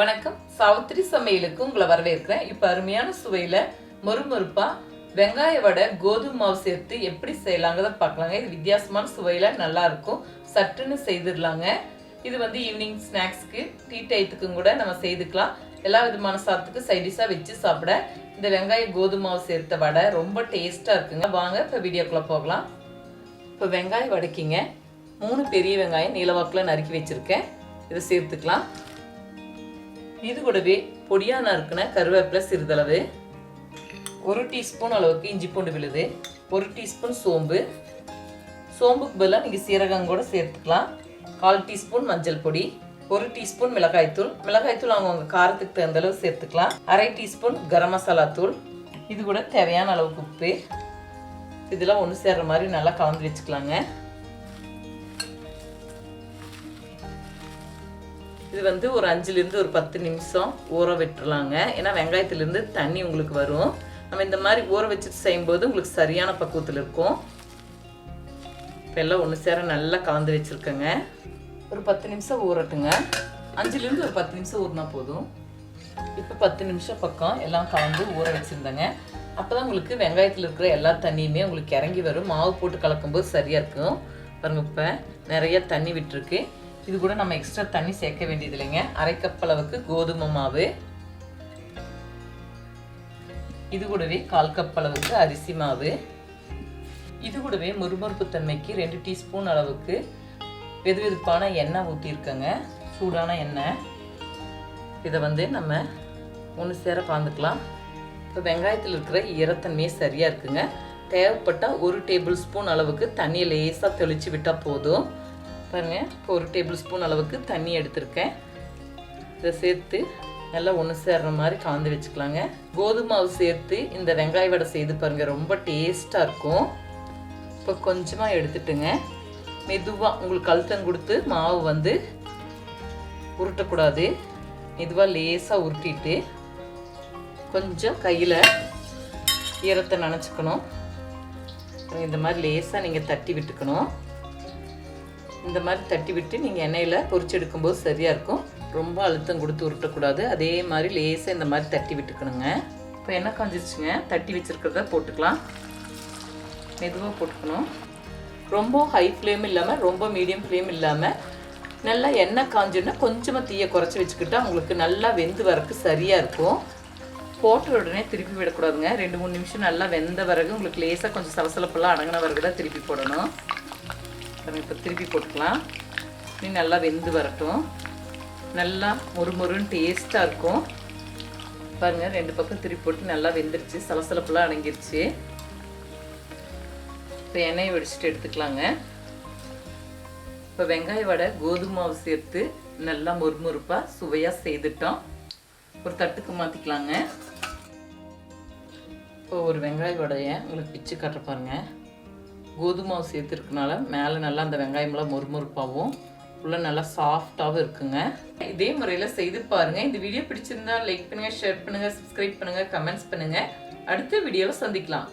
வணக்கம். சாவித்திரி சமையலுக்கு உங்களை வரவேற்கிறேன். இப்போ அருமையான சுவையில் மொறுமொறுப்பா வெங்காய வடை கோதுமை மாவு சேர்த்து எப்படி செய்யலாங்கிறத பார்க்கலாங்க. இது வித்தியாசமான சுவையில் நல்லா இருக்கும். சட்டுன்னு செய்திடலாங்க. இது வந்து ஈவினிங் ஸ்நாக்ஸ்க்கு டீ டைத்துக்கும் கூட நம்ம செய்துக்கலாம். எல்லா விதமான சாதத்துக்கு சைடிஷாக வச்சு சாப்பிட. இந்த வெங்காய கோதுமை மாவு சேர்த்த வடை ரொம்ப டேஸ்ட்டாக இருக்குங்க. வாங்க இப்போ வீடியோக்குள்ளே போகலாம். இப்போ வெங்காயம் வடைக்கிங்க. மூணு பெரிய வெங்காயம் நீளவாக்கில் நறுக்கி வச்சுருக்கேன். இதை சேர்த்துக்கலாம். இது கூடவே பொடியாக நறுக்கின கருவேப்பிலை சிறிதளவு ஒரு டீஸ்பூன் அளவுக்கு இஞ்சி பூண்டு விழுது ஒரு டீஸ்பூன் சோம்பு. சோம்புக்கு பதிலாக நீங்கள் சீரகம் கூட சேர்த்துக்கலாம். கால் டீஸ்பூன் மஞ்சள் பொடி ஒரு டீஸ்பூன் மிளகாய்த்தூள் மிளகாய்த்தூள் அவங்கவுங்க காரத்துக்கு தகுந்த அளவு சேர்த்துக்கலாம். அரை டீஸ்பூன் கரம் மசாலா தூள். இது கூட தேவையான அளவுக்கு உப்பு. இதெல்லாம் ஒன்று சேர்கிற மாதிரி நல்லா கலந்து வச்சுக்கலாங்க. இது வந்து ஒரு அஞ்சுலேருந்து ஒரு பத்து நிமிஷம் ஊற விட்டுறலாங்க. ஏன்னா வெங்காயத்துலேருந்து தண்ணி உங்களுக்கு வரும். நம்ம இந்த மாதிரி ஊற வச்சுட்டு செய்யும்போது உங்களுக்கு சரியான பக்குவத்தில் இருக்கும். இப்போ எல்லாம் ஒன்று சேர நல்லா கலந்து வச்சுருக்கேங்க. ஒரு பத்து நிமிஷம் ஊறட்டுங்க. அஞ்சுலேருந்து ஒரு பத்து நிமிஷம் ஊறினா போதும். இப்போ பத்து நிமிஷம் பக்கம் எல்லாம் கலந்து ஊற வச்சுருந்தேங்க. அப்போ தான் உங்களுக்கு வெங்காயத்தில் இருக்கிற எல்லா தண்ணியுமே உங்களுக்கு இறங்கி வரும். மாவு போட்டு கலக்கும்போது சரியாக இருக்கும். பாருங்க இப்போ நிறைய தண்ணி விட்டுருக்கு. இது கூட நம்ம எக்ஸ்ட்ரா தண்ணி சேர்க்க வேண்டியது இல்லைங்க. அரை கப் அளவுக்கு கோதுமை மாவு. இது கூடவே கால் கப் அளவுக்கு அரிசி மாவு. இது கூடவே முறுமுறுப்பு தன்மைக்கு ரெண்டு டீஸ்பூன் அளவுக்கு வெது வெதுப்பான எண்ணெய் ஊற்றிருக்கேங்க சூடான எண்ணெய். இதை வந்து நம்ம ஒன்று சேர கலந்துக்கலாம். இப்போ வெங்காயத்தில் இருக்கிற ஈரத்தன்மையே சரியாக இருக்குங்க. தேவைப்பட்டால் ஒரு டேபிள் ஸ்பூன் அளவுக்கு தண்ணியை லேசாக தெளித்து விட்டால் போதும். பாருங்கள் இப்போ ஒரு டேபிள் ஸ்பூன் அளவுக்கு தண்ணி எடுத்திருக்கேன். இதை சேர்த்து நல்லா ஒன்று சேர்ற மாதிரி காந்து வச்சுக்கலாங்க. கோதுமை மாவு சேர்த்து இந்த வெங்காய வடை செய்து பாருங்கள் ரொம்ப டேஸ்ட்டாக இருக்கும். இப்போ கொஞ்சமாக எடுத்துட்டுங்க. மெதுவாக உங்களுக்கு அழுத்தம் கொடுத்து மாவு வந்து உருட்டக்கூடாது. மெதுவாக லேசாக உருட்டிட்டு கொஞ்சம் கையில் ஈரத்தை நனைச்சிக்கணும். இந்த மாதிரி லேசாக நீங்கள் தட்டி விட்டுக்கணும். இந்த மாதிரி தட்டி விட்டு நீங்கள் எண்ணெயில் பொறிச்சு எடுக்கும்போது சரியாக இருக்கும். ரொம்ப அழுத்தம் கொடுத்து உருட்டக்கூடாது. அதே மாதிரி லேசாக இந்த மாதிரி தட்டி விட்டுக்கணுங்க. இப்போ எண்ணெய் காஞ்சிருச்சுங்க. தட்டி வச்சுருக்கிறத போட்டுக்கலாம். மெதுவாக போட்டுக்கணும். ரொம்ப ஹை ஃப்ளேம் இல்லாமல் ரொம்ப மீடியம் ஃப்ளேம் இல்லாமல் நல்லா எண்ணெய் காஞ்சோன்னா கொஞ்சமாக தீயை குறைச்சி வச்சுக்கிட்டா உங்களுக்கு நல்லா வெந்து வரக்கு சரியாக இருக்கும். போட்ட உடனே திருப்பி விடக்கூடாதுங்க. ரெண்டு மூணு நிமிஷம் நல்லா வெந்த பிறகு உங்களுக்கு லேசாக கொஞ்சம் சலசலப்பெல்லாம் அடங்கின பிறகு தான் திருப்பி போடணும். நம்ம இப்போ திருப்பி போட்டுக்கலாம். நீ நல்லா வெந்து வரட்டும். நல்லா மொறுமொறுன்னு டேஸ்ட்டாக இருக்கும். பாருங்கள் ரெண்டு பக்கம் திருப்பி போட்டு நல்லா வெந்துருச்சு. சலசலப்பெல்லாம் அடங்கிருச்சு. இப்போ எண்ணெயை வெடிச்சிட்டு எடுத்துக்கலாங்க. இப்போ வெங்காய வடை கோதுமை மாவு சேர்த்து நல்லா மொறுமொறுப்பாக சுவையாக செய்துட்டோம். ஒரு தட்டுக்கு மாற்றிக்கலாங்க இப்போ ஒரு வெங்காய வடையை உங்களுக்கு பிச்சு காட்ட பாருங்கள் கோதுமை சேர்த்துருக்கனால மேலே நல்லா அந்த வெங்காயமெல்லாம் மொறுமொறுப்பாகவும் உள்ள நல்லா சாஃப்டாகவும் இருக்குங்க. இதே முறையில் செய்து பாருங்கள் இந்த வீடியோ பிடிச்சிருந்தா லைக் பண்ணுங்கள் ஷேர் பண்ணுங்கள் சப்ஸ்கிரைப் பண்ணுங்கள் கமெண்ட்ஸ் பண்ணுங்கள் அடுத்த வீடியோவில் சந்திக்கலாம்.